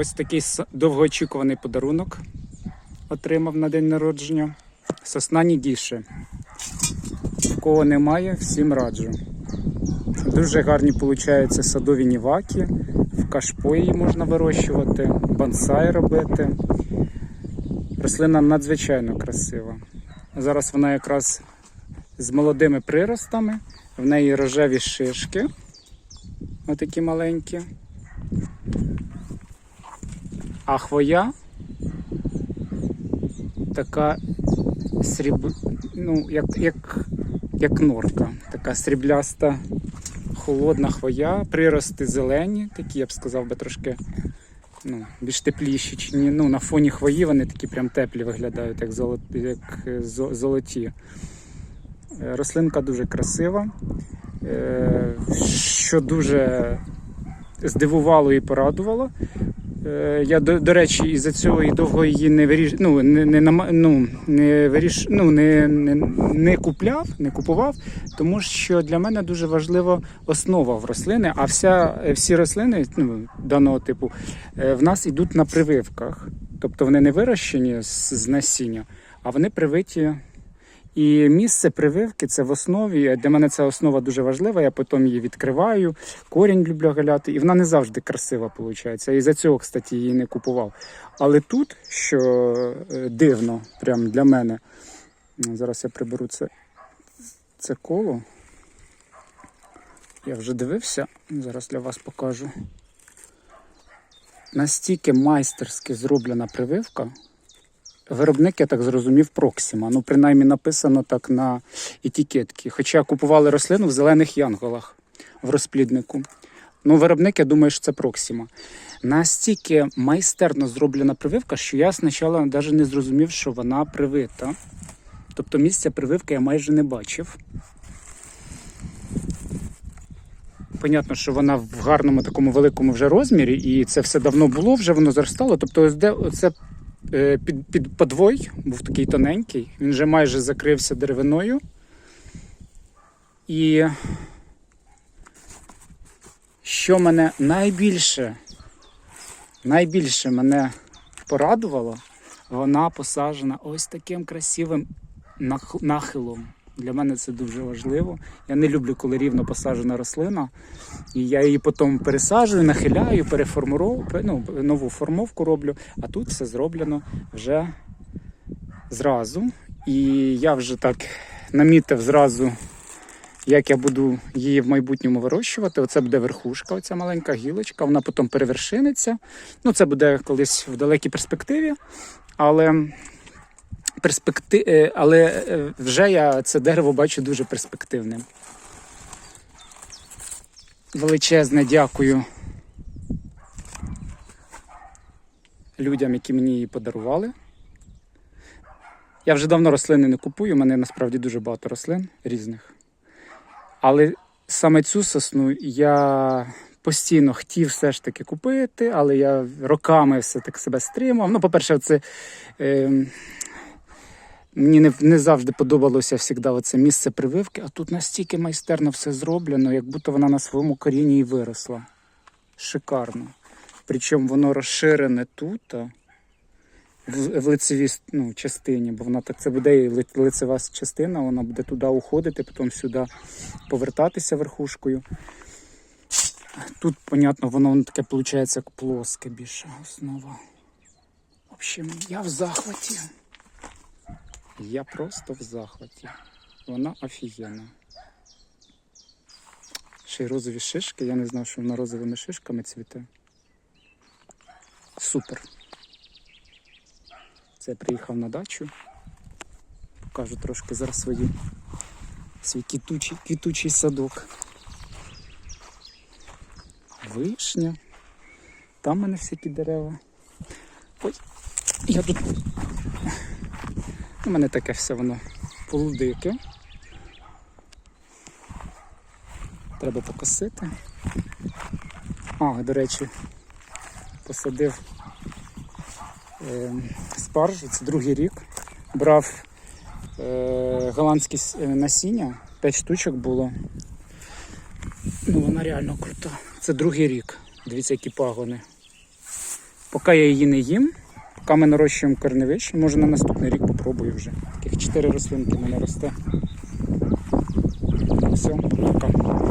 Ось такий довгоочікуваний подарунок отримав на день народження. Сосна Нігіше. В кого немає, всім раджу. Дуже гарні получаються садові ніваки, в кашпо її можна вирощувати, бонсай робити. Рослина надзвичайно красива. Зараз вона якраз з молодими приростами, в неї рожеві шишки, отакі маленькі. А хвоя така сріб... ну, як, як, як норка, така срібляста, холодна хвоя, прирости зелені, такі, я б сказав би, трошки ну, більш тепліші. Чи ні. Ну, на фоні хвої вони такі прям теплі виглядають, як, золот... як е, золоті. Е, Рослинка дуже красива. Е, Що дуже здивувало і порадувало. Е, Я, до, до речі, із-за цього і довго її не виріш... ну, не, не, ну, не, виріш... ну, не, не, не купляв, не купував, тому що для мене дуже важлива основа в рослини, а вся, е, всі рослини ну, даного типу е, в нас йдуть на прививках. Тобто вони не вирощені з, з насіння, а вони привиті. І місце прививки це в основі. Для мене ця основа дуже важлива. Я потім її відкриваю, корінь люблю галяти, і вона не завжди красива, виходить. І за цього, кстати, її не купував. Але тут, що е, дивно, прям для мене, зараз я приберу це, це коло. Я вже дивився, зараз для вас покажу. Настільки майстерськи зроблена прививка. Виробник, я так зрозумів, Проксима. Ну, принаймні написано так на етикетці. Хоча купували рослину в зелених янголах в розпліднику. Ну, виробник, я думаю, що це Проксима. Настільки майстерно зроблена прививка, що я спочатку навіть не зрозумів, що вона привита. Тобто місця прививки я майже не бачив. Понятно, що вона в гарному такому великому вже розмірі, і це все давно було, вже воно зростало. Тобто, ось де оце е, під, під подвой був такий тоненький, він вже майже закрився деревиною. І що мене найбільше, найбільше мене порадувало, вона посаджена ось таким красивим нахилом. Для мене це дуже важливо. Я не люблю, коли рівно посаджена рослина. І я її потім пересаджую, нахиляю, переформуров... ну, нову формовку роблю. А тут все зроблено вже зразу. І я вже так намітив зразу, як я буду її в майбутньому вирощувати. Оце буде верхушка, оця маленька гілочка, вона потім перевершиниться. Ну, це буде колись в далекій перспективі. Але перспекти... е, але е, вже я це дерево бачу дуже перспективним. Величезне дякую людям, які мені її подарували. Я вже давно рослини не купую, у мене насправді дуже багато рослин різних. Але саме цю сосну я постійно хотів все ж таки купити, але я роками все таки себе стримав. Ну, по-перше, це. Е, Мені не, не завжди подобалося завжди оце місце прививки, а тут настільки майстерно все зроблено, як будто вона на своєму корінні і виросла. Шикарно. Причому воно розширене тут, в, в лицевій ну, частині, бо вона так це буде і лицева частина, вона буде туди уходити, потім сюди повертатися верхушкою. Тут, понятно, воно, воно таке виходить, як плоске більше основа. В общем, я в захваті. Я просто в захваті. Вона офігенна. Ще й розові шишки. Я не знав, що вона розовими шишками цвіте. Супер. Це я приїхав на дачу. Покажу трошки зараз свої, свій квітучий, квітучий садок. Вишня. Там в мене всякі дерева. Ой, я тут у мене таке все воно полудике. Треба покосити. А, до речі, посадив е, спаржу, це другий рік. Брав е, голландське насіння, 5 штучок було. Ну, вона реально крута. Це другий рік. Дивіться, які пагони. Поки я її не їм, поки ми нарощуємо корневище, може на наступний рік попробую вже. Таких чотири рослинки мене росте. Все, пока.